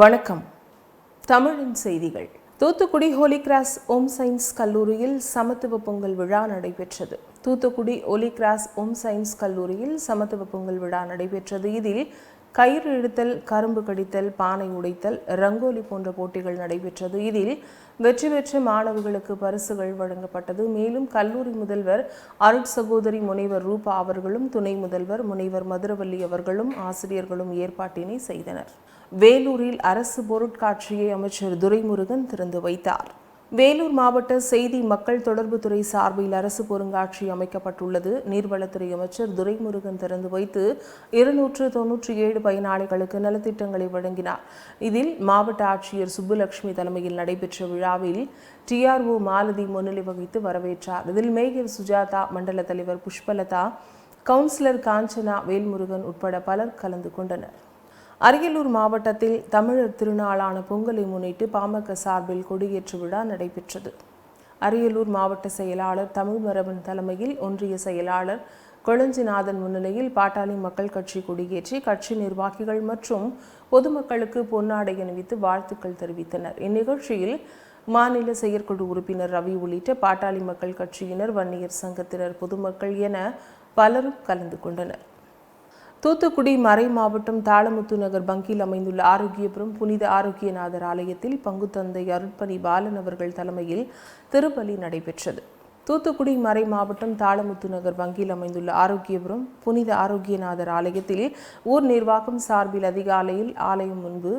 வணக்கம். தமிழின் செய்திகள். Thoothukudi holy cross home science கல்லூரியில் சமத்துவ பொங்கல் விழா நடைபெற்றது. Thoothukudi holy cross home science கல்லூரியில் சமத்துவ பொங்கல் விழா நடைபெற்றது. இதில் கயிறு இழுத்தல் கரும்பு கடித்தல் பானை உடைத்தல் ரங்கோலி போன்ற போட்டிகள் நடைபெற்றது. இதில் வெற்றி பெற்ற மாணவர்களுக்கு பரிசுகள் வழங்கப்பட்டது. மேலும் கல்லூரி முதல்வர் அருட் சகோதரி முனைவர் ரூபா அவர்களும் துணை முதல்வர் முனைவர் மதுரவல்லி அவர்களும் ஆசிரியர்களும் ஏற்பாட்டினை செய்தனர். வேலூரில் அரசு பொருட்காட்சியை அமைச்சர் துரைமுருகன் திறந்து வைத்தார். வேலூர் மாவட்ட செய்தி மக்கள் தொடர்புத்துறை சார்பில் அரசு பொருங்காட்சி அமைக்கப்பட்டுள்ளது. நீர்வளத்துறை அமைச்சர் துரைமுருகன் திறந்து வைத்து இருநூற்று தொன்னூற்றி ஏழு பயனாளிகளுக்கு நலத்திட்டங்களை வழங்கினார். இதில் மாவட்ட ஆட்சியர் சுப்புலட்சுமி தலைமையில் நடைபெற்ற விழாவில் டிஆர்ஓ மாலதி முன்னிலை வகித்து வரவேற்றார். இதில் மேயர் சுஜாதா மண்டல தலைவர் புஷ்பலதா கவுன்சிலர் காஞ்சனா வேல்முருகன் உட்பட பலர் கலந்து கொண்டனர். அரியலூர் மாவட்டத்தில் தமிழர் திருநாளான பொங்கலை முன்னிட்டு பாமக சார்பில் கொடியேற்று விழா நடைபெற்றது. அரியலூர் மாவட்ட செயலாளர் தமிழ் மரபன் தலைமையில் ஒன்றிய செயலாளர் கொளஞ்சிநாதன் முன்னிலையில் பாட்டாளி மக்கள் கட்சி கொடியேற்றி கட்சி நிர்வாகிகள் மற்றும் பொதுமக்களுக்கு பொன்னாடை அணிவித்து வாழ்த்துக்கள் தெரிவித்தனர். இந்நிகழ்ச்சியில் மாநில செயற்குழு உறுப்பினர் ரவி உள்ளிட்ட பாட்டாளி மக்கள் கட்சியினர் வன்னியர் சங்கத்தினர் பொதுமக்கள் என பலரும் கலந்து கொண்டனர். தூத்துக்குடி மறை மாவட்டம் தாளமுத்து நகர் பங்கில் அமைந்துள்ள ஆரோக்கியபுரம் புனித ஆரோக்கியநாதர் ஆலயத்தில் பங்குத்தந்தை அருட்பணி பாலன் அவர்கள் தலைமையில் திருப்பலி நடைபெற்றது. தூத்துக்குடி மறை மாவட்டம் தாளமுத்து நகர் வங்கியில் அமைந்துள்ள ஆரோக்கியபுரம் புனித ஆரோக்கியநாதர் ஆலயத்தில் ஊர் நிர்வாகம் சார்பில் அதிகாலையில் ஆலயம் முன்பு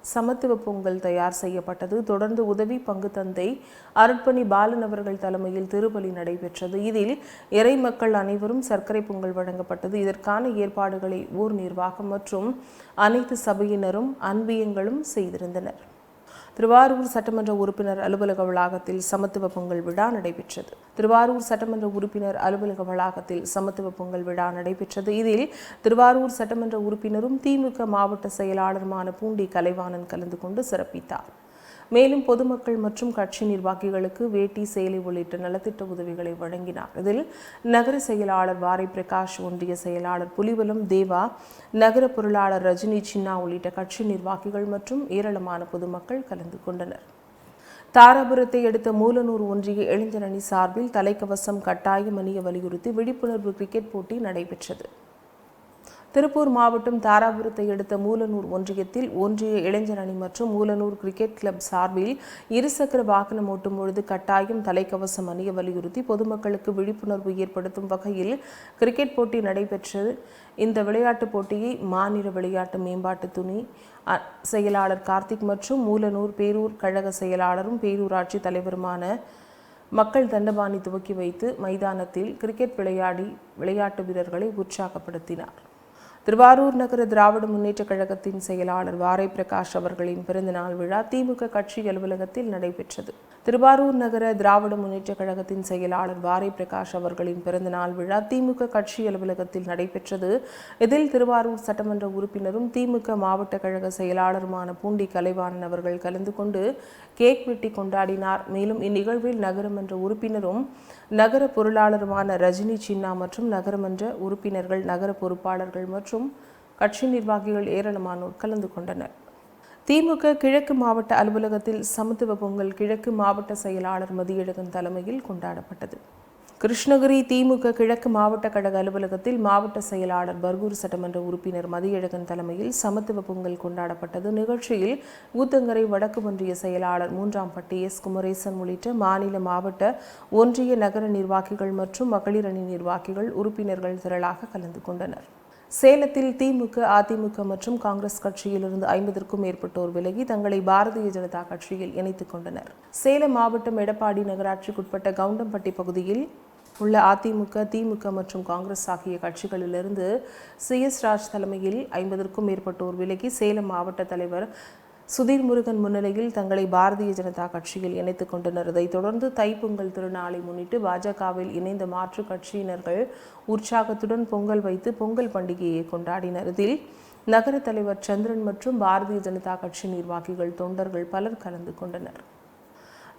சமத்துவ பொங்கல் தயார் செய்யப்பட்டது. தொடர்ந்து உதவி பங்கு தந்தை அருட்பணி பாலன் அவர்கள் தலைமையில் திருப்பலி நடைபெற்றது. இதில் இறை மக்கள் அனைவரும் சர்க்கரை பொங்கல் வழங்கப்பட்டது. இதற்கான ஏற்பாடுகளை ஊர் நிர்வாகம் மற்றும் அனைத்து சபையினரும் அன்பியங்களும் செய்திருந்தனர். திருவாரூர் சட்டமன்ற உறுப்பினர் அலுவலக வளாகத்தில் சமத்துவ பொங்கல் விழா நடைபெற்றது. திருவாரூர் சட்டமன்ற உறுப்பினர் அலுவலக வளாகத்தில் சமத்துவ பொங்கல் விழா நடைபெற்றது. இதில் திருவாரூர் சட்டமன்ற உறுப்பினரும் திமுக மாவட்ட செயலாளருமான பூண்டி கலைவாணன் கலந்து கொண்டு சிறப்பித்தார். மேலும் பொதுமக்கள் மற்றும் கட்சி நிர்வாகிகளுக்கு வேட்டி சேலை உள்ளிட்ட நலத்திட்ட உதவிகளை வழங்கினார். இதில் நகர செயலாளர் வாரை பிரகாஷ் ஒன்றிய செயலாளர் புலிவலம் தேவா நகர பொருளாளர் ரஜினி சின்னா உள்ளிட்ட கட்சி நிர்வாகிகள் மற்றும் ஏராளமான பொதுமக்கள் கலந்து கொண்டனர். தாராபுரத்தை அடுத்த மூலனூர் ஒன்றிய இளைஞரணி சார்பில் தலைக்கவசம் கட்டாயம் அணிய வலியுறுத்தி விழிப்புணர்வு கிரிக்கெட் போட்டி நடைபெற்றது. திருப்பூர் மாவட்டம் தாராபுரத்தை அடுத்த மூலனூர் ஒன்றியத்தில் ஒன்றிய இளைஞர் அணி மற்றும் மூலனூர் கிரிக்கெட் கிளப் சார்பில் இருசக்கர வாகனம் ஓட்டும் பொழுது கட்டாயம் தலைக்கவசம் அணிய வலியுறுத்தி பொதுமக்களுக்கு விழிப்புணர்வு ஏற்படுத்தும் வகையில் கிரிக்கெட் போட்டி நடைபெற்றது. இந்த விளையாட்டுப் போட்டியை மாநில விளையாட்டு மேம்பாட்டு துணி அ- செயலாளர் கார்த்திக் மற்றும் மூலனூர் பேரூர் கழக செயலாளரும் பேரூராட்சி தலைவருமான மக்கள் தண்டபாணி துவக்கி வைத்து மைதானத்தில் கிரிக்கெட் விளையாடி விளையாட்டு வீரர்களை உற்சாகப்படுத்தினார். திருவாரூர் நகர திராவிட முன்னேற்றக் கழகத்தின் செயலாளர் வாரை பிரகாஷ் அவர்களின் பிறந்தநாள் விழா திமுக கட்சி அலுவலகத்தில் நடைபெற்றது. திருவாரூர் நகர திராவிட முன்னேற்றக் கழகத்தின் செயலாளர் வாரை பிரகாஷ் அவர்களின் பிறந்தநாள் விழா திமுக கட்சி அலுவலகத்தில் நடைபெற்றது. இதில் திருவாரூர் சட்டமன்ற உறுப்பினரும் திமுக மாவட்ட கழக செயலாளருமான பூண்டி கலைவாணன் அவர்கள் கலந்து கொண்டு கேக் வெட்டி கொண்டாடினார். மேலும் இந்நிகழ்வில் நகரமன்ற உறுப்பினரும் நகர பொருளாளருமான ரஜினி சின்னா மற்றும் நகரமன்ற உறுப்பினர்கள் நகர பொறுப்பாளர்கள் மற்றும் கட்சி நிர்வாகிகள் ஏராளமானோர் கலந்து கொண்டனர். திமுக கிழக்கு மாவட்ட அலுவலகத்தில் சமத்துவ பொங்கல் கிழக்கு மாவட்ட செயலாளர் மதியழகன் தலைமையில் கொண்டாடப்பட்டது. கிருஷ்ணகிரி திமுக கிழக்கு மாவட்ட கழக அலுவலகத்தில் மாவட்ட செயலாளர் பர்கூர் சட்டமன்ற உறுப்பினர் மதியழகன் தலைமையில் சமத்துவ பொங்கல் கொண்டாடப்பட்டது. நிகழ்ச்சியில் ஊத்தங்கரை வடக்கு ஒன்றிய செயலாளர் மூன்றாம் பட்டி எஸ் குமரேசன் உள்ளிட்ட மாநில மாவட்ட ஒன்றிய நகர நிர்வாகிகள் மற்றும் மகளிர் அணி நிர்வாகிகள் உறுப்பினர்கள் திரளாக கலந்து கொண்டனர். சேலத்தில் திமுக அதிமுக மற்றும் காங்கிரஸ் கட்சியிலிருந்து ஐம்பதற்கும் மேற்பட்டோர் விலகி தங்களை பாரதிய ஜனதா கட்சியில் இணைத்துக் கொண்டனர். சேலம் மாவட்டம் எடப்பாடி நகராட்சிக்குட்பட்ட கவுண்டம்பட்டி பகுதியில் உள்ள அதிமுக திமுக மற்றும் காங்கிரஸ் ஆகிய கட்சிகளிலிருந்து சி எஸ் ராஜ் தலைமையில் ஐம்பதற்கும் மேற்பட்டோர் விலகி சேலம் மாவட்ட தலைவர் சுதீர் முருகன் முன்னிலையில் தங்களை பாரதிய ஜனதா கட்சியில் இணைத்துக் கொண்டனர். இதைத் தொடர்ந்து தைப்பொங்கல் திருநாளை முன்னிட்டு பாஜகவில் இணைந்த மாற்றுக் கட்சியினர்கள் உற்சாகத்துடன் பொங்கல் வைத்து பொங்கல் பண்டிகையை கொண்டாடினர். இதில் நகர தலைவர் சந்திரன் மற்றும் பாரதிய ஜனதா கட்சி நிர்வாகிகள் தொண்டர்கள் பலர் கலந்து கொண்டனர்.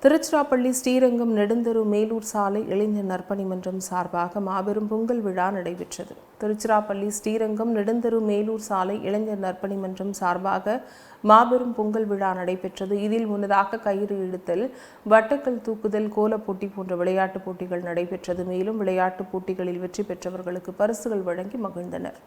திருச்சிராப்பள்ளி ஸ்ரீரங்கம் நெடுந்தெரு மேலூர் சாலை இளைஞர் நற்பணி மன்றம் சார்பாக மாபெரும் பொங்கல் விழா நடைபெற்றது. திருச்சிராப்பள்ளி ஸ்ரீரங்கம் நெடுந்தெரு மேலூர் சாலை இளைஞர் நற்பணி மன்றம் சார்பாக மாபெரும் பொங்கல் விழா நடைபெற்றது. இதில் முன்னதாக கயிறு இழுத்தல் வட்டக்கல் தூக்குதல் கோலப் போட்டி போன்ற விளையாட்டுப் போட்டிகள் நடைபெற்றது. மேலும் விளையாட்டுப் போட்டிகளில் வெற்றி பெற்றவர்களுக்கு பரிசுகள் வழங்கி மகிழ்ந்தனர்.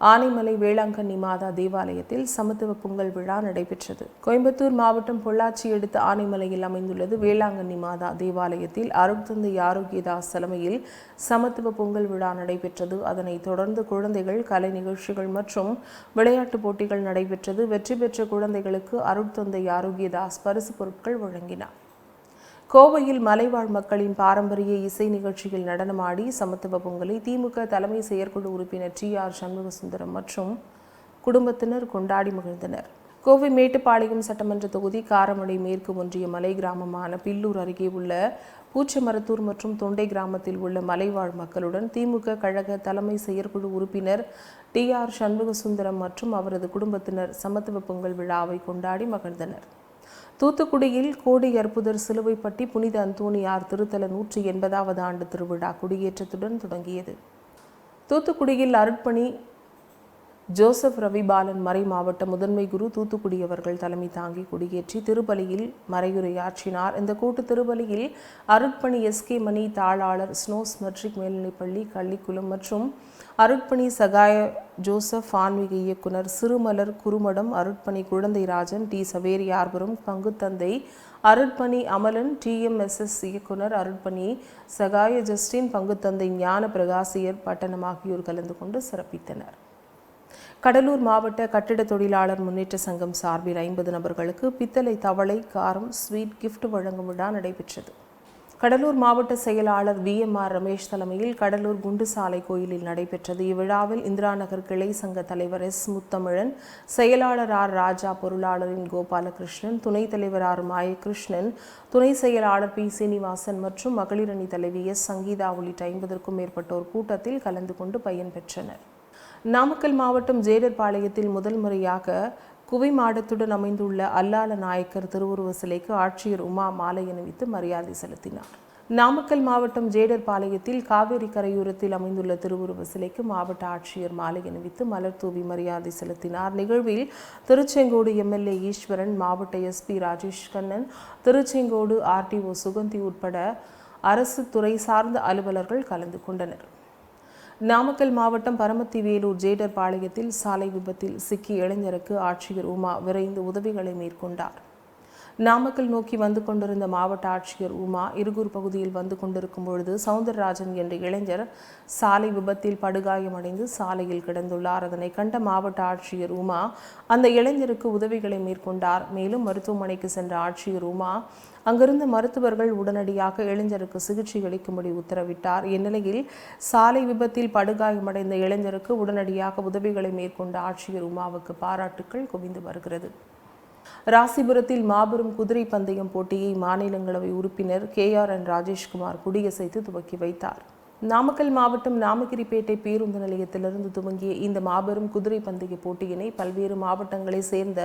ஆனைமலை வேளாங்கண்ணி மாதா தேவாலயத்தில் சமத்துவ பொங்கல் விழா நடைபெற்றது. கோயம்புத்தூர் மாவட்டம் பொள்ளாச்சி அடுத்த ஆனைமலையில் அமைந்துள்ளது வேளாங்கண்ணி மாதா தேவாலயத்தில் அருட்தந்தை ஆரோக்கியதாஸ் தலைமையில் சமத்துவ பொங்கல் விழா நடைபெற்றது. அதனைத் தொடர்ந்து குழந்தைகள் கலை நிகழ்ச்சிகள் மற்றும் விளையாட்டுப் போட்டிகள் நடைபெற்றது. வெற்றி பெற்ற குழந்தைகளுக்கு அருட்தந்தை ஆரோக்கியதாஸ் பரிசு பொருட்கள் வழங்கினார். கோவையில் மலைவாழ் மக்களின் பாரம்பரிய இசை நிகழ்ச்சியில் நடனமாடி சமத்துவ பொங்கலை திமுக தலைமை செயற்குழு உறுப்பினர் டி ஆர் சண்முகசுந்தரம் மற்றும் குடும்பத்தினர் கொண்டாடி மகிழ்ந்தனர். கோவை மேட்டுப்பாளையம் சட்டமன்ற தொகுதி காரமடை மேற்கு ஒன்றிய மலை கிராமமான பில்லூர் அருகே உள்ள பூச்சமரத்தூர் மற்றும் தொண்டை கிராமத்தில் உள்ள மலைவாழ் மக்களுடன் திமுக கழக தலைமை செயற்குழு உறுப்பினர் டி ஆர் சண்முகசுந்தரம் மற்றும் அவரது குடும்பத்தினர் சமத்துவ பொங்கல் விழாவை கொண்டாடி மகிழ்ந்தனர். தூத்துக்குடியில் கோடி அற்புதர் சிலுவைப்பட்டி புனித அந்தோணியார் திருத்தல நூற்றி எண்பதாவது ஆண்டு திருவிழா குடியேற்றத்துடன் தொடங்கியது. தூத்துக்குடியில் அருட்பணி ஜோசப் ரவிபாலன் மறை மாவட்ட முதன்மை குரு தூத்துக்குடி அவர்கள் தலைமை தாங்கி கொடியேற்றி திருப்பலியில் மறையுரையாற்றினார். இந்த கூட்டு திருப்பலியில் அருட்பணி எஸ்கே மணி தாளாளர் ஸ்னோஸ் மெட்ரிக் மேல்நிலைப்பள்ளி கள்ளிக்குளம் மற்றும் அருட்பணி சகாய ஜோசப் ஆன்மீக இயக்குனர் சிறுமலர் குருமடம் அருட்பணி குழந்தை ராஜன் டி சவேரியார்புரம் பங்குத்தந்தை அருட்பணி அமலன் டிஎம்எஸ்எஸ் இயக்குனர் அருட்பணி சகாய ஜஸ்டின் பங்குத்தந்தை ஞான பிரகாசியர் பட்டணம் ஆகியோர் கலந்து கொண்டு சிறப்பித்தனர். கடலூர் மாவட்ட கட்டிட தொழிலாளர் முன்னேற்ற சங்கம் சார்பில் ஐம்பது நபர்களுக்கு பித்தளை தவளை காரம் ஸ்வீட் கிஃப்ட் வழங்கும் விழா நடைபெற்றது. கடலூர் மாவட்ட செயலாளர் வி எம் ஆர் ரமேஷ் தலைமையில் கடலூர் குண்டுசாலை கோயிலில் நடைபெற்றது. இவ்விழாவில் இந்திரா நகர் கிளை சங்க தலைவர் எஸ் முத்தமிழன் செயலாளர் ஆர் ராஜா பொருளாளரின் கோபாலகிருஷ்ணன் துணைத் தலைவர் ஆர் மாயகிருஷ்ணன் துணை செயலாளர் பி சீனிவாசன் மற்றும் மகளிரணி தலைவி எஸ் சங்கீதா உள்ளிட்ட ஐம்பதற்கும் மேற்பட்டோர் கூட்டத்தில் கலந்து கொண்டு பயன்பெற்றனர் நாமக்கல் மாவட்டம் ஜேடர்பாளையத்தில் முதல் முறையாக குவை மாடத்துடன் அமைந்துள்ள அல்லால நாயக்கர் திருவுருவ சிலைக்கு ஆட்சியர் உமா மாலை அணிவித்து மரியாதை செலுத்தினார். நாமக்கல் மாவட்டம் ஜேடர்பாளையத்தில் காவேரி கரையோரத்தில் அமைந்துள்ள திருவுருவ சிலைக்கு மாவட்ட ஆட்சியர் மாலை அணிவித்து மலர் தூவி மரியாதை செலுத்தினார். நிகழ்வில் திருச்செங்கோடு எம்எல்ஏ ஈஸ்வரன் மாவட்ட எஸ்பி ராஜேஷ் கண்ணன் திருச்செங்கோடு ஆர்டிஓ சுகந்தி உட்பட அரசு துறை சார்ந்த அலுவலர்கள் கலந்து கொண்டனர். நாமக்கல் மாவட்டம் பரமத்தி வேலூர் ஜேடர் பாளையத்தில் சாலை விபத்தில் சிக்கிய இளைஞருக்கு ஆட்சியர் உமா விரைந்து உதவிகளை மேற்கொண்டார். நாமக்கல் நோக்கி வந்து கொண்டிருந்த மாவட்ட ஆட்சியர் உமா இருகூர் பகுதியில் வந்து கொண்டிருக்கும் பொழுது சவுந்தரராஜன் என்ற இளைஞர் சாலை விபத்தில் படுகாயமடைந்து சாலையில் கிடந்துள்ளார். அதனை கண்ட மாவட்ட ஆட்சியர் உமா அந்த இளைஞருக்கு உதவிகளை மேற்கொண்டார். மேலும் மருத்துவமனைக்கு சென்ற ஆட்சியர் உமா அங்கிருந்த மருத்துவர்கள் உடனடியாக இளைஞருக்கு சிகிச்சை அளிக்கும்படி உத்தரவிட்டார். இந்நிலையில் சாலை விபத்தில் படுகாயமடைந்த இளைஞருக்கு உடனடியாக உதவிகளை மேற்கொண்ட ஆட்சியர் உமாவுக்கு பாராட்டுக்கள் குவிந்து வருகிறது. ராசிபுரத்தில் மாபெரும் குதிரை பந்தயம் போட்டியை மாநிலங்களவை உறுப்பினர் கே ஆர் என் ராஜேஷ்குமார் கொடியசைத்து துவக்கி வைத்தார். நாமக்கல் மாவட்டம் நாமகிரிப்பேட்டை பேருந்து நிலையத்திலிருந்து துவங்கிய இந்த மாபெரும் குதிரை பந்தய போட்டியினை பல்வேறு மாவட்டங்களை சேர்ந்த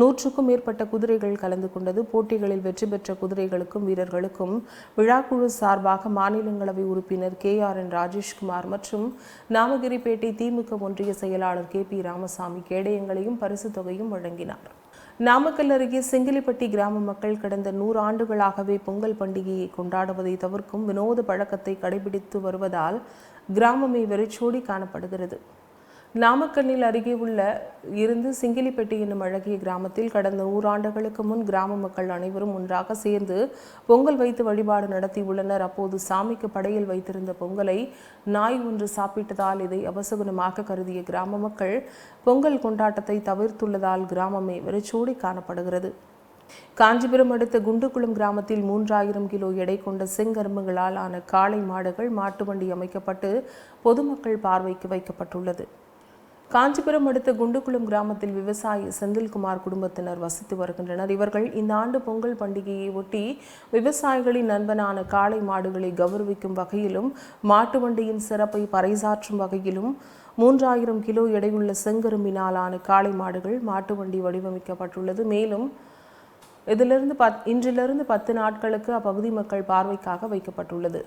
நூற்றுக்கும் மேற்பட்ட குதிரைகள் கலந்து கொண்டது. போட்டிகளில் வெற்றி பெற்ற குதிரைகளுக்கும் வீரர்களுக்கும் விழாக்குழு சார்பாக மாநிலங்களவை உறுப்பினர் கே ஆர் என் ராஜேஷ்குமார் மற்றும் நாமகிரிப்பேட்டை திமுக ஒன்றிய செயலாளர் கே பி ராமசாமி கேடயங்களையும் பரிசு தொகையும் வழங்கினார். நாமக்கல் அருகே செங்கிலிப்பட்டி கிராம மக்கள் கடந்த நூறு ஆண்டுகளாகவே பொங்கல் பண்டிகையை கொண்டாடுவதை தவிர்க்கும் வினோத பழக்கத்தை கடைபிடித்து வருவதால் கிராமமே வெறிச்சோடி காணப்படுகிறது. நாமக்கல்லில் அருகே உள்ள இருந்து சிங்கிலிப்பட்டி என்னும் அழகிய கிராமத்தில் கடந்த நூறாண்டுகளுக்கு முன் கிராம மக்கள் அனைவரும் ஒன்றாக சேர்ந்து பொங்கல் வைத்து வழிபாடு நடத்தியுள்ளனர் அப்போது சாமிக்கு படையில் வைத்திருந்த பொங்கலை நாய் ஒன்று சாப்பிட்டதால் இதை அபசகுனமாக கருதிய கிராம மக்கள் பொங்கல் கொண்டாட்டத்தை தவிர்த்துள்ளதால் கிராமமே வெறிச்சோடி காணப்படுகிறது. காஞ்சிபுரம் அடுத்த குண்டுகுளம் கிராமத்தில் மூன்றாயிரம் கிலோ எடை கொண்ட செங்கரும்புகளால் ஆன காளை மாடுகள் மாட்டு வண்டி அமைக்கப்பட்டு பொதுமக்கள் பார்வைக்கு வைக்கப்பட்டுள்ளது. காஞ்சிபுரம் அடுத்த குண்டுகுளம் கிராமத்தில் விவசாயி செந்தில்குமார் குடும்பத்தினர் வசித்து வருகின்றனர். இவர்கள் இந்த ஆண்டு பொங்கல் பண்டிகையை ஒட்டி விவசாயிகளின் நண்பனான காளை மாடுகளை கௌரவிக்கும் வகையிலும் மாட்டு வண்டியின் சிறப்பை பறைசாற்றும் வகையிலும் மூன்றாயிரம் கிலோ எடையுள்ள செங்கரும்பினாலான காளை மாடுகள் மாட்டு வண்டி வடிவமைக்கப்பட்டுள்ளது. மேலும் இதிலிருந்து பத் இன்றிலிருந்து பத்து நாட்களுக்கு அப்பகுதி மக்கள் பார்வைக்காக வைக்கப்பட்டுள்ளது.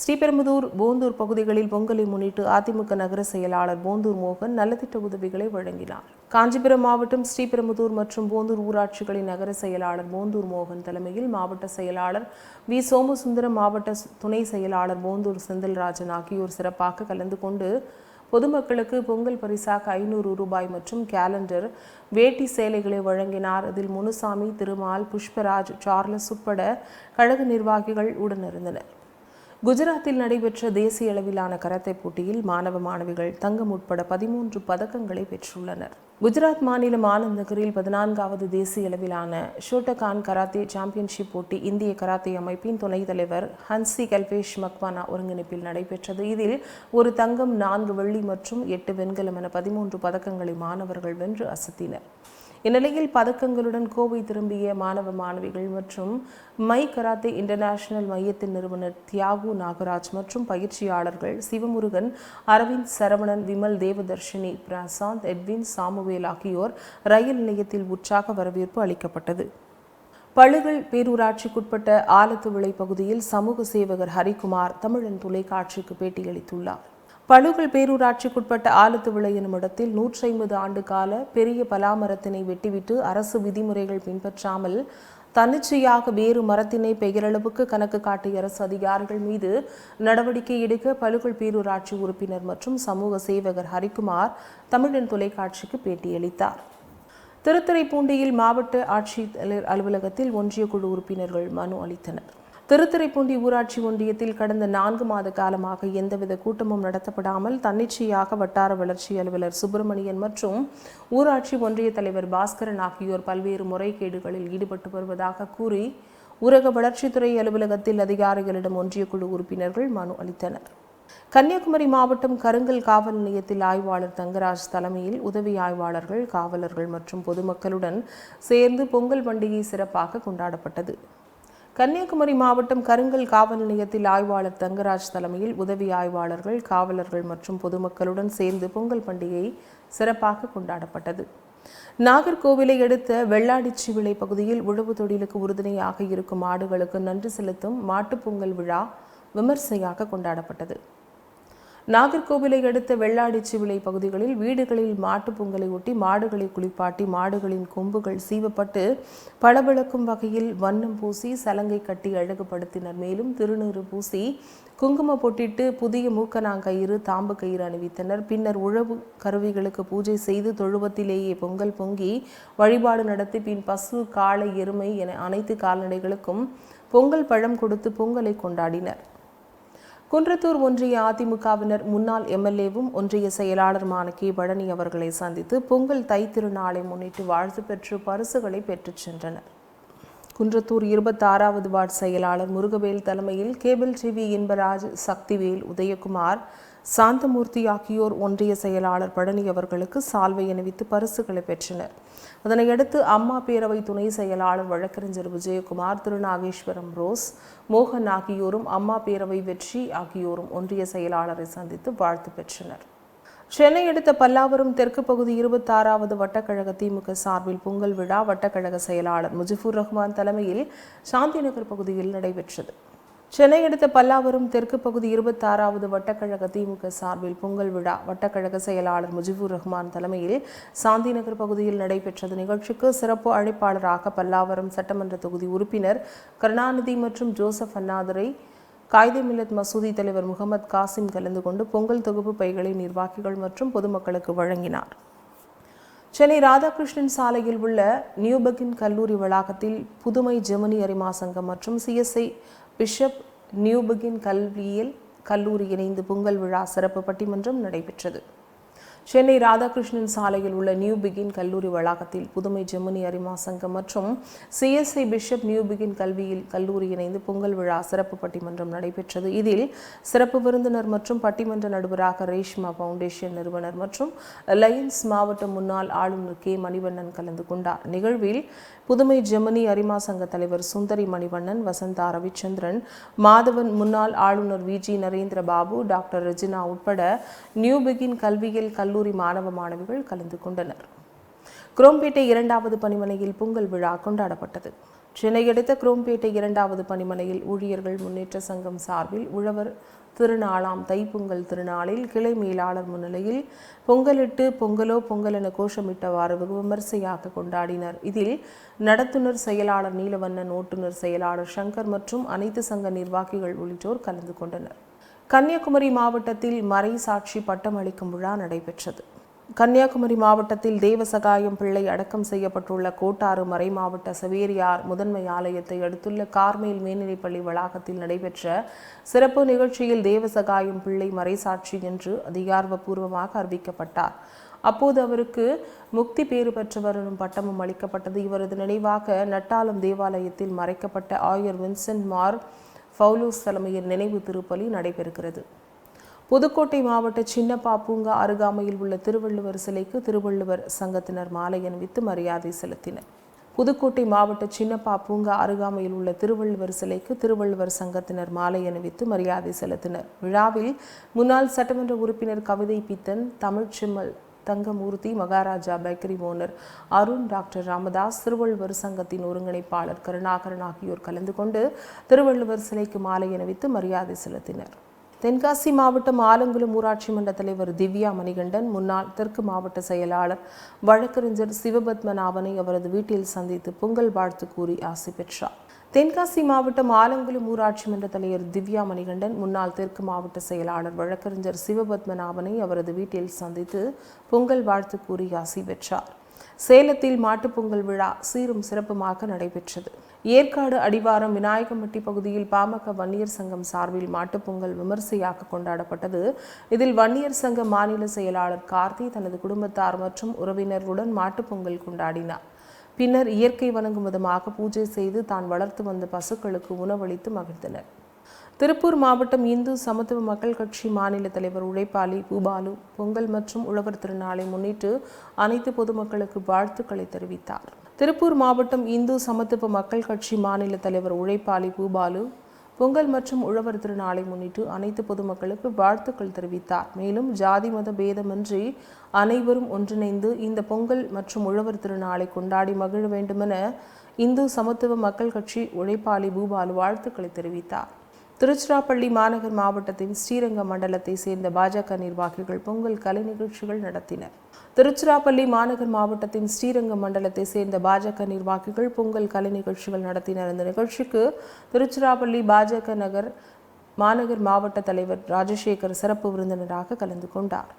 ஸ்ரீபெரும்புதூர் போந்தூர் பகுதிகளில் பொங்கலை முன்னிட்டு அதிமுக நகர செயலாளர் போந்தூர் மோகன் நலத்திட்ட உதவிகளை வழங்கினார். காஞ்சிபுரம் மாவட்டம் ஸ்ரீபெரும்புதூர் மற்றும் போந்தூர் ஊராட்சிகளின் நகர செயலாளர் போந்தூர் மோகன் தலைமையில் மாவட்ட செயலாளர் வி. சோமசுந்தரம் மாவட்ட துணை செயலாளர் போந்தூர் செந்தில்ராஜன் ஆகியோர் சிறப்பாக கலந்து கொண்டு பொதுமக்களுக்கு பொங்கல் பரிசாக ஐநூறு ரூபாய் மற்றும் கேலண்டர் வேட்டி சேலைகளை வழங்கினார். இதில் முனுசாமி திருமால் புஷ்பராஜ் சார்லஸ் உட்பட கழக நிர்வாகிகள் உடனிருந்தனர். குஜராத்தில் நடைபெற்ற தேசிய அளவிலான கராத்தே போட்டியில் மாணவ மாணவிகள் தங்கம் உட்பட பதிமூன்று பதக்கங்களை பெற்றுள்ளனர். குஜராத் மாநிலம் ஆனந்த் நகரில் பதினான்காவது தேசிய அளவிலான ஷோட்டகான் கராத்தே சாம்பியன்ஷிப் போட்டி இந்திய கராத்தே அமைப்பின் துணைத் தலைவர் ஹன்சி கல்பேஷ் மக்வானா ஒருங்கிணைப்பில் நடைபெற்றது. இதில் ஒரு தங்கம் நான்கு வெள்ளி மற்றும் எட்டு வெண்கலம் என பதிமூன்று பதக்கங்களை மாணவர்கள் வென்று அசத்தினர். இந்நிலையில் பதக்கங்களுடன் கோவை திரும்பிய மாணவ மாணவிகள் மற்றும் மை கராத்தே இன்டர்நேஷனல் மையத்தின் நிறுவனர் தியாகு நாகராஜ் மற்றும் பயிற்சியாளர்கள் சிவமுருகன் அரவிந்த் சரவணன் விமல் தேவதர்ஷினி பிரசாந்த் எட்வின் சாமுவேல் ஆகியோர் ரயில் நிலையத்தில் உற்சாக வரவேற்பு அளிக்கப்பட்டது. பழுகள் பேரூராட்சிக்குட்பட்ட ஆலத்துவிளை பகுதியில் சமூக சேவகர் ஹரிகுமார் தமிழன் தொலைக்காட்சிக்கு பேட்டியளித்துள்ளார். பழுகல் பேரூராட்சிக்குட்பட்ட ஆலத்துவிளை எனும் இடத்தில் நூற்றி ஐம்பது ஆண்டு கால பெரிய பலாமரத்தினை வெட்டிவிட்டு அரசு விதிமுறைகள் பின்பற்றாமல் தன்னிச்சையாக வேறு மரத்தினை பெயரளவுக்கு கணக்கு காட்டிய அரசு அதிகாரிகள் மீது நடவடிக்கை எடுக்க பழுகல் பேரூராட்சி உறுப்பினர் மற்றும் சமூக சேவகர் ஹரிகுமார் தமிழன் தொலைக்காட்சிக்கு பேட்டியளித்தார். திருத்துறைப்பூண்டியில் மாவட்ட ஆட்சியர் அலுவலகத்தில் ஒன்றிய குழு உறுப்பினர்கள் மனு அளித்தனர். திருத்துறைப்பூண்டி ஊராட்சி ஒன்றியத்தில் கடந்த நான்கு மாத காலமாக எந்தவித கூட்டமும் நடத்தப்படாமல் தன்னிச்சையாக வட்டார வளர்ச்சி அலுவலர் சுப்பிரமணியன் மற்றும் ஊராட்சி ஒன்றிய தலைவர் பாஸ்கரன் ஆகியோர் பல்வேறு முறைகேடுகளில் ஈடுபட்டு வருவதாக கூறி ஊரக வளர்ச்சித்துறை அலுவலகத்தில் அதிகாரிகளிடம் ஒன்றிய குழு உறுப்பினர்கள் மனு அளித்தனர். கன்னியாகுமரி மாவட்டம் கருங்கல் காவல் நிலையத்தில் ஆய்வாளர் தங்கராஜ் தலைமையில் உதவி ஆய்வாளர்கள் காவலர்கள் மற்றும் பொதுமக்களுடன் சேர்ந்து பொங்கல் பண்டிகை சிறப்பாக கொண்டாடப்பட்டது. கன்னியாகுமரி மாவட்டம் கருங்கல் காவல் நிலையத்தில் ஆய்வாளர் தங்கராஜ் தலைமையில் உதவி ஆய்வாளர்கள் காவலர்கள் மற்றும் பொதுமக்களுடன் சேர்ந்து பொங்கல் பண்டிகை சிறப்பாக கொண்டாடப்பட்டது. நாகர்கோவிலை அடுத்த வெள்ளாடிச்சிவிளை பகுதியில் உழவு தொழிலுக்கு உறுதுணையாக இருக்கும் மாடுகளுக்கு நன்றி செலுத்தும் மாட்டுப் பொங்கல் விழா விமர்சையாக கொண்டாடப்பட்டது. நாகர்கோவிலை அடுத்த வெள்ளாடிச்சிவிளை பகுதிகளில் வீடுகளில் மாட்டுப் பொங்கலை ஒட்டி மாடுகளை குளிப்பாட்டி மாடுகளின் கொம்புகள் சீவப்பட்டு பளபளக்கும் வகையில் வண்ணம் பூசி சலங்கை கட்டி அழகுபடுத்தினர். மேலும் திருநீறு பூசி குங்கும பொட்டிட்டு புதிய மூக்கனாங்கயிறு தாம்பு கயிறு அணிவித்தனர். பின்னர் உழவு கருவிகளுக்கு பூஜை செய்து தொழுவத்திலேயே பொங்கல் பொங்கி வழிபாடு நடத்தி பின் பசு காளை எருமை என அனைத்து கால்நடைகளுக்கும் பொங்கல் பழம் கொடுத்து பொங்கலை கொண்டாடினர். குன்றத்தூர் ஒன்றிய அதிமுகவினர் முன்னாள் எம்எல்ஏவும் ஒன்றிய செயலாளருமான கே. பழனி அவர்களை சந்தித்து பொங்கல் தைத்திருநாளை முன்னிட்டு வாழ்த்து பெற்று பரிசுகளை பெற்றுச் சென்றனர். குன்றத்தூர் இருபத்தாறாவது வார்டு செயலாளர் முருகவேல் தலைமையில் கேபிள் டிவி இன்பராஜ் சக்திவேல் உதயகுமார் சாந்தமூர்த்தி ஆகியோர் ஒன்றிய செயலாளர் பழனி அவர்களுக்கு சால்வை அணிவித்து பரிசுகளை பெற்றனர். அதனையடுத்து அம்மா பேரவை துணை செயலாளர் வழக்கறிஞர் விஜயகுமார் திருநாகேஸ்வரம் ரோஸ் மோகன் ஆகியோரும் அம்மா பேரவை வெற்றி ஆகியோரும் ஒன்றிய செயலாளரை சந்தித்து வாழ்த்து பெற்றனர். சென்னை அடுத்த பல்லாவரம் தெற்கு பகுதி இருபத்தாறாவது வட்டக்கழக திமுக சார்பில் பொங்கல் விழா வட்டக்கழக செயலாளர் முஜிபுர் ரஹ்மான் தலைமையில் சாந்தி நகர் பகுதியில் நடைபெற்றது. சென்னை அடுத்த பல்லாவரம் தெற்கு பகுதி இருபத்தாறாவது வட்டக்கழக திமுக சார்பில் பொங்கல் விழா. வட்டக்கழக செயலாளர் முஜிபுர் ரஹ்மான் தலைமையில் சாந்தி நகர் பகுதியில் நடைபெற்றது. நிகழ்ச்சிக்கு சிறப்பு அழைப்பாளராக பல்லாவரம் சட்டமன்ற தொகுதி உறுப்பினர் கருணாநிதி மற்றும் ஜோசப் அண்ணாதுரை காய்தே மில்லத் மசூதி தலைவர் முகமது காசிம் கலந்து கொண்டு பொங்கல் தொகுப்பு பைகளை நிர்வாகிகள் மற்றும் பொதுமக்களுக்கு வழங்கினார். சென்னை ராதாகிருஷ்ணன் சாலையில் உள்ள நியூபகின் கல்லூரி வளாகத்தில் புதுமை ஜெமினி அரிமா சங்கம் மற்றும் சிஎஸ்ஐ பிஷப் நியூபகின் கல்வியியல் கல்லூரி இணைந்து பொங்கல் விழா சிறப்பு பட்டிமன்றம் நடைபெற்றது. சென்னை ராதாகிருஷ்ணன் சாலையில் உள்ள நியூ பிகின் கல்லூரி வளாகத்தில் புதுமை ஜெமினி அரிமா சங்கம் மற்றும் சிஎஸ்ஐ பிஷப் நியூ பிகின் கல்வியில் கல்லூரி இணைந்து பொங்கல் விழா சிறப்பு பட்டிமன்றம் நடைபெற்றது. இதில் சிறப்பு விருந்தினர் மற்றும் பட்டிமன்ற நடுவராக ரேஷ்மா பவுண்டேஷன் நிறுவனர் மற்றும் லயன்ஸ் மாவட்ட முன்னாள் ஆளுநர் கே மணிவண்ணன் கலந்து கொண்டார். நிகழ்வில் புதுமை ஜெமினி அரிமா சங்க தலைவர் சுந்தரி மணிவண்ணன் வசந்தா ரவிச்சந்திரன் மாதவன் முன்னாள் ஆளுநர் V G Narendra Babu doctor Regina உட்பட நியூ பிகின் கல்வியில் கல்லூரி மாணவ மாணவிகள் கலந்து கொண்டனர். குரோம்பேட்டை இரண்டாவது பணிமனையில் பொங்கல் விழா கொண்டாடப்பட்டது. சென்னை அடுத்த குரோம்பேட்டை இரண்டாவது பணிமனையில் ஊழியர்கள் முன்னேற்ற சங்கம் சார்பில் உழவர் திருநாளாம் தைப்பொங்கல் திருநாளில் கிளை மேலாளர் முன்னிலையில் பொங்கலிட்டு பொங்கலோ பொங்கல் என கோஷமிட்டவாறு வெகு விமர்சையாக கொண்டாடினர். இதில் நடத்துனர் செயலாளர் நீலவண்ணன் ஓட்டுநர் செயலாளர் சங்கர் மற்றும் அனைத்து சங்க நிர்வாகிகள் உள்ளிட்டோர் கலந்து கொண்டனர். கன்னியாகுமரி மாவட்டத்தில் மறை சாட்சி பட்டமளிக்கும் விழா நடைபெற்றது. கன்னியாகுமரி மாவட்டத்தில் தேவசகாயம் பிள்ளை அடக்கம் செய்யப்பட்டுள்ள கோட்டாறு மறை மாவட்ட சவேரியார் முதன்மை ஆலயத்தை அடுத்துள்ள கார்மேல் மேல்நிலைப்பள்ளி வளாகத்தில் நடைபெற்ற சிறப்பு நிகழ்ச்சியில் தேவசகாயம் பிள்ளை மறைசாட்சி என்று அதிகாரப்பூர்வமாக அறிவிக்கப்பட்டார். அப்போது அவருக்கு முக்தி பேறு பெற்றவர் எனும் பட்டமும் அளிக்கப்பட்டது. இவரது நினைவாக நட்டாலம் தேவாலயத்தில் மறைக்கப்பட்ட ஆயர் வின்சென்ட் மார் ஃபவுலூஸ் தலைமையில் நினைவு திருப்பலி நடைபெறுகிறது. புதுக்கோட்டை மாவட்ட சின்னப்பா பூங்கா அருகாமையில் உள்ள திருவள்ளுவர் சிலைக்கு திருவள்ளுவர் சங்கத்தினர் மாலை அணிவித்து மரியாதை செலுத்தினர். புதுக்கோட்டை மாவட்ட சின்னப்பா பூங்கா அருகாமையில் உள்ள திருவள்ளுவர் சிலைக்கு திருவள்ளுவர் சங்கத்தினர் மாலை அணிவித்து மரியாதை செலுத்தினர். விழாவில் முன்னாள் சட்டமன்ற உறுப்பினர் Kavithai Pithan Tamilchimmal Thangamoorthy Maharaja bakery owner Arun doctor Ramadoss Thiruvalluvar சங்கத்தின் ஒருங்கிணைப்பாளர் கருணாகரன் ஆகியோர் கலந்து கொண்டு திருவள்ளுவர் சிலைக்கு மாலை அணிவித்து மரியாதை செலுத்தினர். தென்காசி மாவட்டம் ஆலங்குளம் ஊராட்சி மன்ற தலைவர் திவ்யா மணிகண்டன் முன்னாள் தெற்கு மாவட்ட செயலாளர் வழக்கறிஞர் சிவபத்மநாபனை அவரது வீட்டில் சந்தித்து பொங்கல் வாழ்த்து கூறி ஆசை பெற்றார். தென்காசி மாவட்டம் ஆலங்குளம் ஊராட்சி மன்ற தலைவர் திவ்யா மணிகண்டன் முன்னாள் தெற்கு மாவட்ட செயலாளர் வழக்கறிஞர் சிவபத்மநாபனை அவரது வீட்டில் சந்தித்து பொங்கல் வாழ்த்து கூறி ஆசி பெற்றார். சேலத்தில் மாட்டுப்பொங்கல் விழா சீரும் சிறப்புமாக நடைபெற்றது. ஏற்காடு அடிவாரம் விநாயகம்பட்டி பகுதியில் பாமக வன்னியர் சங்கம் சார்பில் மாட்டுப்பொங்கல் விமர்சையாக கொண்டாடப்பட்டது. இதில் வன்னியர் சங்க மாநில செயலாளர் கார்த்தி தனது குடும்பத்தார் மற்றும் உறவினர்களுடன் மாட்டுப்பொங்கல் கொண்டாடினார். பின்னர் இயற்கை வணங்கும் விதமாக பூஜை செய்து தான் வளர்த்து வந்த பசுக்களுக்கு உணவளித்து மகிழ்ந்தனர். திருப்பூர் மாவட்டம் இந்து சமத்துவ மக்கள் கட்சி மாநில தலைவர் உழைப்பாளி பூபாலு பொங்கல் மற்றும் உழவர் திருநாளை முன்னிட்டு அனைத்து பொதுமக்களுக்கு வாழ்த்துக்களை தெரிவித்தார். திருப்பூர் மாவட்டம் இந்து சமத்துவ மக்கள் கட்சி மாநில தலைவர் உழைப்பாளி பூபாலு பொங்கல் மற்றும் உழவர் திருநாளை முன்னிட்டு அனைத்து பொதுமக்களுக்கு வாழ்த்துக்கள் தெரிவித்தார். மேலும் ஜாதி மத பேதமின்றி அனைவரும் ஒன்றிணைந்து இந்த பொங்கல் மற்றும் உழவர் திருநாளை கொண்டாடி மகிழ வேண்டுமென இந்து சமத்துவ மக்கள் கட்சி உழைப்பாளி பூபாலு வாழ்த்துக்களை தெரிவித்தார். திருச்சிராப்பள்ளி மாநகர் மாவட்டத்தின் ஸ்ரீரங்கம் மண்டலத்தை சேர்ந்த பாஜக நிர்வாகிகள் பொங்கல் கலை நிகழ்ச்சிகள் நடத்தினர். திருச்சிராப்பள்ளி மாநகர் மாவட்டத்தின் ஸ்ரீரங்கம் மண்டலத்தை சேர்ந்த பாஜக நிர்வாகிகள் பொங்கல் கலை நிகழ்ச்சிகள் நடத்தினர். இந்த நிகழ்ச்சிக்கு திருச்சிராப்பள்ளி பாஜக நகர் மாநகர் மாவட்ட தலைவர் ராஜசேகர் சிறப்பு விருந்தினராக கலந்து கொண்டார்.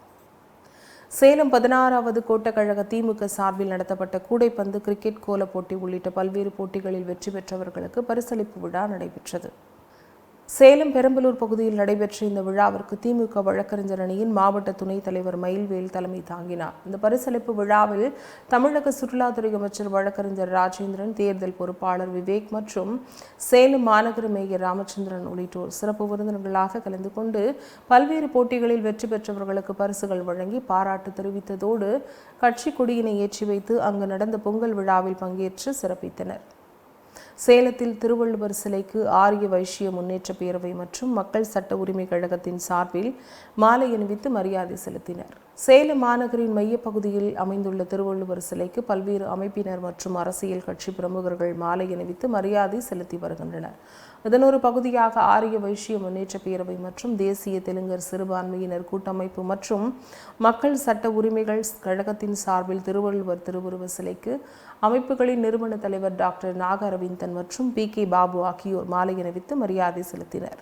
சேலம் பதினாறாவது கோட்டக்கழக திமுக சார்பில் நடத்தப்பட்ட கூடைப்பந்து கிரிக்கெட் கோல போட்டி உள்ளிட்ட பல்வேறு போட்டிகளில் வெற்றி பெற்றவர்களுக்கு பரிசளிப்பு விழா நடைபெற்றது. சேலம் பெரம்பலூர் பகுதியில் நடைபெற்ற இந்த விழாவிற்கு திமுக வழக்கறிஞர் அணியின் மாவட்ட துணைத் தலைவர் மயில்வேல் தலைமை தாங்கினார். இந்த பரிசளிப்பு விழாவில் தமிழக சுற்றுலாத்துறை அமைச்சர் வழக்கறிஞர் ராஜேந்திரன் தேர்தல் பொறுப்பாளர் விவேக் மற்றும் சேலம் மாநகர மேயர் ராமச்சந்திரன் உள்ளிட்டோர் சிறப்பு விருந்தினர்களாக கலந்து கொண்டு பல்வேறு போட்டிகளில் வெற்றி பெற்றவர்களுக்கு பரிசுகள் வழங்கி பாராட்டு தெரிவித்ததோடு கட்சி கொடியினை ஏற்றி வைத்து அங்கு நடந்த பொங்கல் விழாவில் பங்கேற்று சிறப்பித்தனர். சேலத்தில் திருவள்ளுவர் சிலைக்கு ஆரிய வைஷ்ய முன்னேற்ற பேரவை மற்றும் மக்கள் சட்ட உரிமை கழகத்தின் சார்பில் மாலை அணிவித்து மரியாதை செலுத்தினர். சேலம் மாநகரின் மையப்பகுதியில் அமைந்துள்ள திருவள்ளுவர் சிலைக்கு பல்வேறு அமைப்பினர் மற்றும் அரசியல் கட்சி பிரமுகர்கள் மாலை அணிவித்து மரியாதை செலுத்தி வருகின்றனர். இதன் ஒரு பகுதியாக ஆரிய வைஷ்ய முன்னேற்ற பேரவை மற்றும் தேசிய தெலுங்கர் சிறுபான்மையினர் கூட்டமைப்பு மற்றும் மக்கள் சட்ட உரிமைகள் கழகத்தின் சார்பில் திருவள்ளுவர் திருவுருவ சிலைக்கு அமைப்புகளின் நிறுவன தலைவர் டாக்டர் நாக அரவிந்தன் மற்றும் பி கே பாபு ஆகியோர் மாலை அணிவித்து மரியாதை செலுத்தினர்.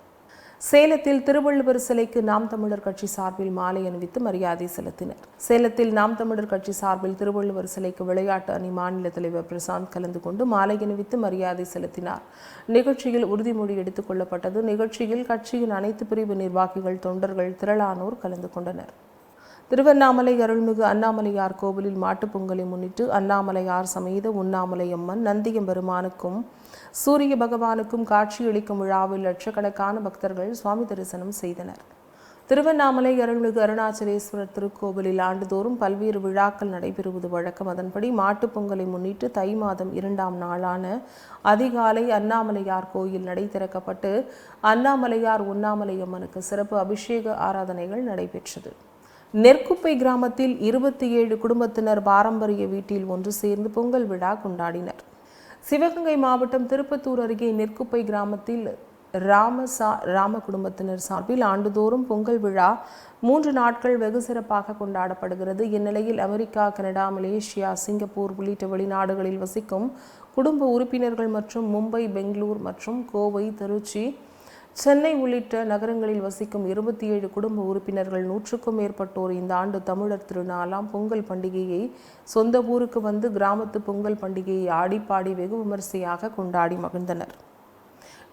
சேலத்தில் திருவள்ளுவர் சிலைக்கு நாம் தமிழர் கட்சி சார்பில் மாலை அணிவித்து மரியாதை செலுத்தினர். சேலத்தில் நாம் தமிழர் கட்சி சார்பில் திருவள்ளுவர் சிலைக்கு விளையாட்டு அணி மாநில தலைவர் பிரசாந்த் கலந்து கொண்டு மாலை அணிவித்து மரியாதை செலுத்தினார். நிகழ்ச்சியில் உறுதிமொழி எடுத்துக் கொள்ளப்பட்டது. நிகழ்ச்சியில் கட்சியின் அனைத்து பிரிவு நிர்வாகிகள் தொண்டர்கள் திரளானோர் கலந்து கொண்டனர். திருவண்ணாமலை அருள்மிகு அண்ணாமலையார் கோவிலில் மாட்டுப் பொங்கலை முன்னிட்டு அண்ணாமலையார் சமேத உண்ணாமலை அம்மன் நந்தியம் பெருமானுக்கும் சூரிய பகவானுக்கும் காட்சியளிக்கும் விழாவில் லட்சக்கணக்கான பக்தர்கள் சுவாமி தரிசனம் செய்தனர். திருவண்ணாமலை அருள்மிகு அருணாச்சலேஸ்வரர் திருக்கோவிலில் ஆண்டுதோறும் பல்வேறு விழாக்கள் நடைபெறுவது வழக்கம். அதன்படி மாட்டுப் பொங்கலை முன்னிட்டு தை மாதம் இரண்டாம் நாளான அதிகாலை அண்ணாமலையார் கோயில் நடை திறக்கப்பட்டு அண்ணாமலையார் உண்ணாமலை அம்மனுக்கு சிறப்பு அபிஷேக ஆராதனைகள் நடைபெற்றது. நெற்குப்பை கிராமத்தில் இருபத்தி ஏழு குடும்பத்தினர் பாரம்பரிய வீட்டில் ஒன்று சேர்ந்து பொங்கல் விழா கொண்டாடினர். சிவகங்கை மாவட்டம் திருப்பத்தூர் அருகே நெற்குப்பை கிராமத்தில் ராம சா ராம குடும்பத்தினர் சார்பில் ஆண்டுதோறும் பொங்கல் விழா மூன்று நாட்கள் வெகு சிறப்பாக கொண்டாடப்படுகிறது. இந்நிலையில் அமெரிக்கா கனடா மலேசியா சிங்கப்பூர் உள்ளிட்ட வெளிநாடுகளில் வசிக்கும் குடும்ப உறுப்பினர்கள் மற்றும் மும்பை பெங்களூர் மற்றும் கோவை திருச்சி சென்னை உள்ளிட்ட நகரங்களில் வசிக்கும் இருபத்தி ஏழு குடும்ப உறுப்பினர்கள் நூற்றுக்கும் மேற்பட்டோர் இந்த ஆண்டு தமிழர் திருநாளாம் பொங்கல் பண்டிகையை சொந்த ஊருக்கு வந்து கிராமத்து பொங்கல் பண்டிகையை ஆடிப்பாடி வெகு விமரிசையாக கொண்டாடி மகிழ்ந்தனர்.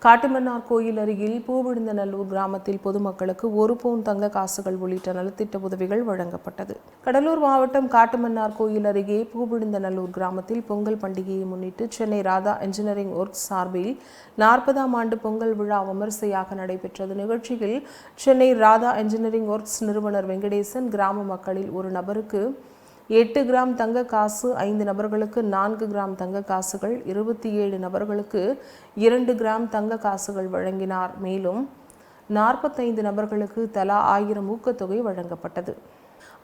காட்டுமன்னார் கோயில் அருகில் பூவிழுந்தநல்லூர் கிராமத்தில் பொதுமக்களுக்கு ஒரு பவுன் தங்க காசுகள் உள்ளிட்ட நலத்திட்ட உதவிகள் வழங்கப்பட்டது. கடலூர் மாவட்டம் காட்டுமன்னார் கோயில் அருகே பூவிழுந்தநல்லூர் கிராமத்தில் பொங்கல் பண்டிகையை முன்னிட்டு சென்னை ராதா இன்ஜினியரிங் ஒர்க்ஸ் சார்பில் நாற்பதாம் ஆண்டு பொங்கல் விழா விமரிசையாக நடைபெற்றது. நிகழ்ச்சியில் சென்னை ராதா இன்ஜினியரிங் ஒர்க்ஸ் நிறுவனர் வெங்கடேசன் கிராம மக்களில் ஒரு நபருக்கு எட்டு கிராம் தங்க காசு ஐந்து நபர்களுக்கு நான்கு கிராம் தங்க காசுகள் இருபத்தி ஏழு நபர்களுக்கு இரண்டு கிராம் தங்க காசுகள் வழங்கினார். மேலும் நாற்பத்தைந்து நபர்களுக்கு தலா ஆயிரம் ஊக்கத்தொகை வழங்கப்பட்டது.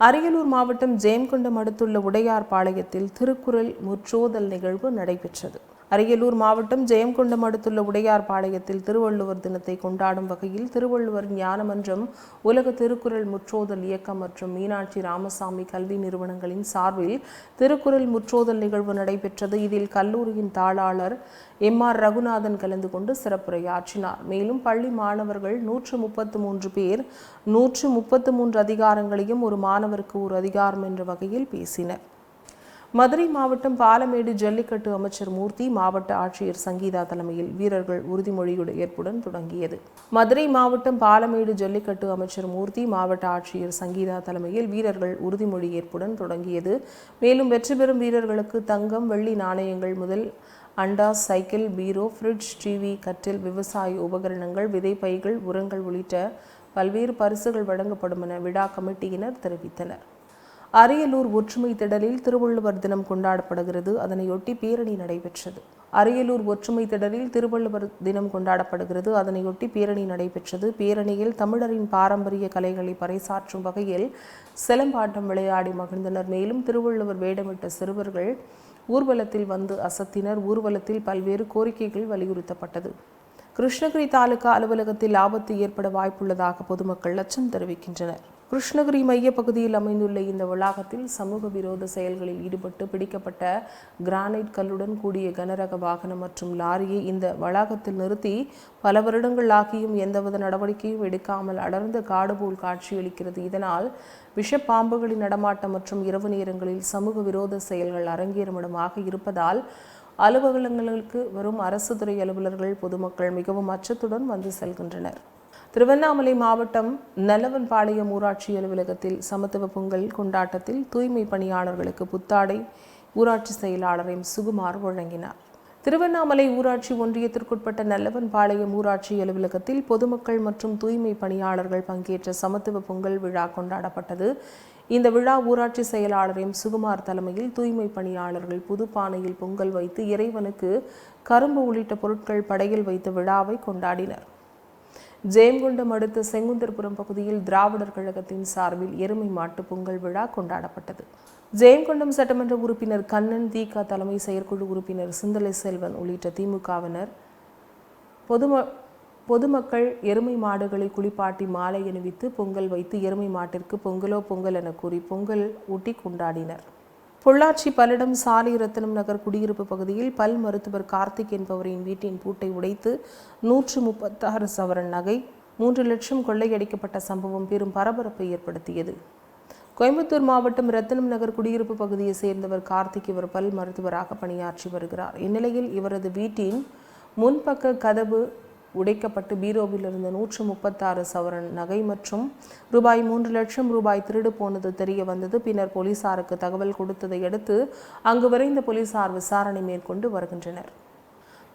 அரியலூர் மாவட்டம் ஜெயம்கொண்டம் அடுத்துள்ள உடையார்பாளையத்தில் திருக்குறள் முற்றோதல் நிகழ்வு நடைபெற்றது. அரியலூர் மாவட்டம் ஜெயங்கொண்டம் அடுத்துள்ள உடையார் பாளையத்தில் திருவள்ளுவர் தினத்தை கொண்டாடும் வகையில் திருவள்ளுவர் ஞானமன்றம் உலக திருக்குறள் முற்றோதல் இயக்கம் மற்றும் மீனாட்சி ராமசாமி கல்வி நிறுவனங்களின் சார்பில் திருக்குறள் முற்றோதல் நிகழ்வு நடைபெற்றது. இதில் கல்லூரியின் தாளாளர் எம் ஆர் ரகுநாதன் கலந்து கொண்டு சிறப்புரையாற்றினார். மேலும் பள்ளி மாணவர்கள் நூற்று முப்பத்து மூன்று பேர் நூற்று முப்பத்து மூன்று அதிகாரங்களையும் ஒரு மாணவருக்கு ஒரு அதிகாரம் என்ற வகையில் பேசினர். மதுரை மாவட்டம் பாலமேடு ஜல்லிக்கட்டு அமைச்சர் மூர்த்தி மாவட்ட ஆட்சியர் சங்கீதா தலைமையில் வீரர்கள் உறுதிமொழியுடைய ஏற்புடன் தொடங்கியது. மதுரை மாவட்டம் பாலமேடு ஜல்லிக்கட்டு அமைச்சர் மூர்த்தி மாவட்ட ஆட்சியர் சங்கீதா தலைமையில் வீரர்கள் உறுதிமொழி ஏற்புடன் தொடங்கியது. மேலும் வெற்றி பெறும் வீரர்களுக்கு தங்கம் வெள்ளி நாணயங்கள் முதல் அண்டா சைக்கிள் பீரோ ஃப்ரிட்ஜ் டிவி கட்டில் விவசாய உபகரணங்கள் விதைப்பைகள் உரங்கள் உள்ளிட்ட பல்வேறு பரிசுகள் வழங்கப்படும் என விழா கமிட்டியினர் தெரிவித்தனர். அரியலூர் ஒற்றுமை திடலில் திருவள்ளுவர் தினம் கொண்டாடப்படுகிறது. அதனையொட்டி பேரணி நடைபெற்றது. அரியலூர் ஒற்றுமை திடலில் திருவள்ளுவர் தினம் கொண்டாடப்படுகிறது. அதனையொட்டி பேரணி நடைபெற்றது. பேரணியில் தமிழரின் பாரம்பரிய கலைகளை பறைசாற்றும் வகையில் சிலம்பாட்டம் விளையாடி மகிழ்ந்தனர். மேலும் திருவள்ளுவர் வேடமிட்ட சிறுவர்கள் ஊர்வலத்தில் வந்து அசத்தினர். ஊர்வலத்தில் பல்வேறு கோரிக்கைகள் வலியுறுத்தப்பட்டது. கிருஷ்ணகிரி தாலுகா அலுவலகத்தில் ஆபத்து ஏற்பட வாய்ப்புள்ளதாக பொதுமக்கள் அச்சம் தெரிவிக்கின்றனர். கிருஷ்ணகிரி மைய பகுதியில் அமைந்துள்ள இந்த வளாகத்தில் சமூக விரோத செயல்களில் ஈடுபட்டு பிடிக்கப்பட்ட கிரானைட் கல்லுடன் கூடிய கனரக வாகனம் மற்றும் லாரியை இந்த வளாகத்தில் நிறுத்தி பல வருடங்கள் ஆகியும் எந்தவித நடவடிக்கையும் எடுக்காமல் அடர்ந்த காடு போல் காட்சியளிக்கிறது. இதனால் விஷப்பாம்புகளின் நடமாட்டம் மற்றும் இரவு நேரங்களில் சமூக விரோத செயல்கள் அரங்கேறுமிடமாக இருப்பதால் அலுவலகங்களுக்கு வரும் அரசு துறை அலுவலர்கள் பொதுமக்கள் மிகவும் அச்சத்துடன் வந்து செல்கின்றனர். திருவண்ணாமலை மாவட்டம் நல்லவன்பாளையம் ஊராட்சி அலுவலகத்தில் சமத்துவ பொங்கல் கொண்டாட்டத்தில் தூய்மை பணியாளர்களுக்கு புத்தாடை ஊராட்சி செயலாளர் எம் சுகுமார் வழங்கினார். திருவண்ணாமலை ஊராட்சி ஒன்றியத்திற்குட்பட்ட நல்லவன்பாளையம் ஊராட்சி அலுவலகத்தில் பொதுமக்கள் மற்றும் தூய்மை பணியாளர்கள் பங்கேற்ற சமத்துவ பொங்கல் விழா கொண்டாடப்பட்டது. இந்த விழா ஊராட்சி செயலாளர் எம் சுகுமார் தலைமையில் தூய்மை பணியாளர்கள் புது பானையில் பொங்கல் வைத்து இறைவனுக்கு கரும்பு உள்ளிட்ட பொருட்கள் படையில் வைத்து விழாவை கொண்டாடினர். ஜெயங்கொண்டம் அடுத்த செங்குந்தர்புரம் பகுதியில் திராவிடர் கழகத்தின் சார்பில் எருமை மாட்டு பொங்கல் விழா கொண்டாடப்பட்டது. ஜெயங்கொண்டம் சட்டமன்ற உறுப்பினர் கண்ணன் தீகா தலைமை செயற்குழு உறுப்பினர் சிந்தலை செல்வன் உள்ளிட்ட திமுகவினர் பொதும பொதுமக்கள் எருமை மாடுகளை குளிப்பாட்டி மாலை அணிவித்து பொங்கல் வைத்து எருமை மாட்டிற்கு பொங்கலோ பொங்கல் என கூறி பொங்கல் ஊட்டி கொண்டாடினர். பொள்ளாச்சி பல்லடம் சாலை ரத்தனம் நகர் குடியிருப்பு பகுதியில் பல் மருத்துவர் கார்த்திக் என்பவரின் வீட்டின் பூட்டை உடைத்து நூற்று முப்பத்தாறு சவரன் நகை மூன்று லட்சம் கொள்ளையடிக்கப்பட்ட சம்பவம் பெரும் பரபரப்பை ஏற்படுத்தியது. கோயம்புத்தூர் மாவட்டம் ரத்தனம் நகர் குடியிருப்பு பகுதியை சேர்ந்தவர் கார்த்திக் இவர் பல் மருத்துவராக பணியாற்றி வருகிறார். இந்நிலையில் இவரது வீட்டின் முன்பக்க கதவு உடைக்கப்பட்டு பீரோவில் இருந்த நூற்று முப்பத்தாறு சவரன் நகை மற்றும் ரூபாய் மூன்று லட்சம் ரூபாய் திருடு போனது தெரிய வந்தது. பின்னர் போலீசாருக்கு தகவல் கொடுத்ததை அடுத்து அங்கு விரைந்த போலீசார் விசாரணை மேற்கொண்டு வருகின்றனர்.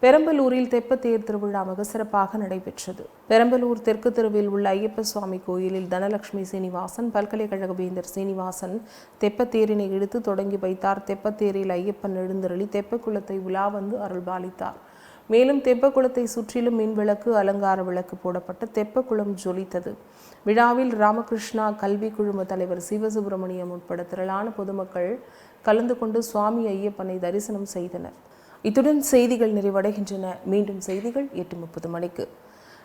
பெரம்பலூரில் தெப்பத்தேர் திருவிழா மிக சிறப்பாக நடைபெற்றது. பெரம்பலூர் தெற்கு தெருவில் உள்ள ஐயப்ப சுவாமி கோயிலில் தனலட்சுமி சீனிவாசன் பல்கலைக்கழக வேந்தர் சீனிவாசன் தெப்பத்தேரினை இழுத்து தொடங்கி வைத்தார். தெப்பத்தேரில் ஐயப்பன் எழுந்தருளி தெப்பக்குளத்தை உலா வந்து அருள்பாலித்தார். மேலும் தெப்பக்குளத்தை சுற்றிலும் மின் விளக்கு அலங்கார விளக்கு போடப்பட்டு தெப்பக்குளம் ஜொலித்தது. விழாவில் ராமகிருஷ்ணா கல்வி குழும தலைவர் சிவசுப்பிரமணியம் உட்பட திரளான பொதுமக்கள் கலந்து கொண்டு சுவாமி ஐயப்பனை தரிசனம் செய்தனர். இத்துடன் செய்திகள் நிறைவடைகின்றன. மீண்டும் செய்திகள் எட்டு முப்பது மணிக்கு.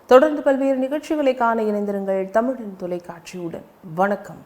தொடர்ந்து பல்வேறு நிகழ்ச்சிகளை காண இணைந்திருங்கள் தமிழின் தொலைக்காட்சியுடன். வணக்கம்.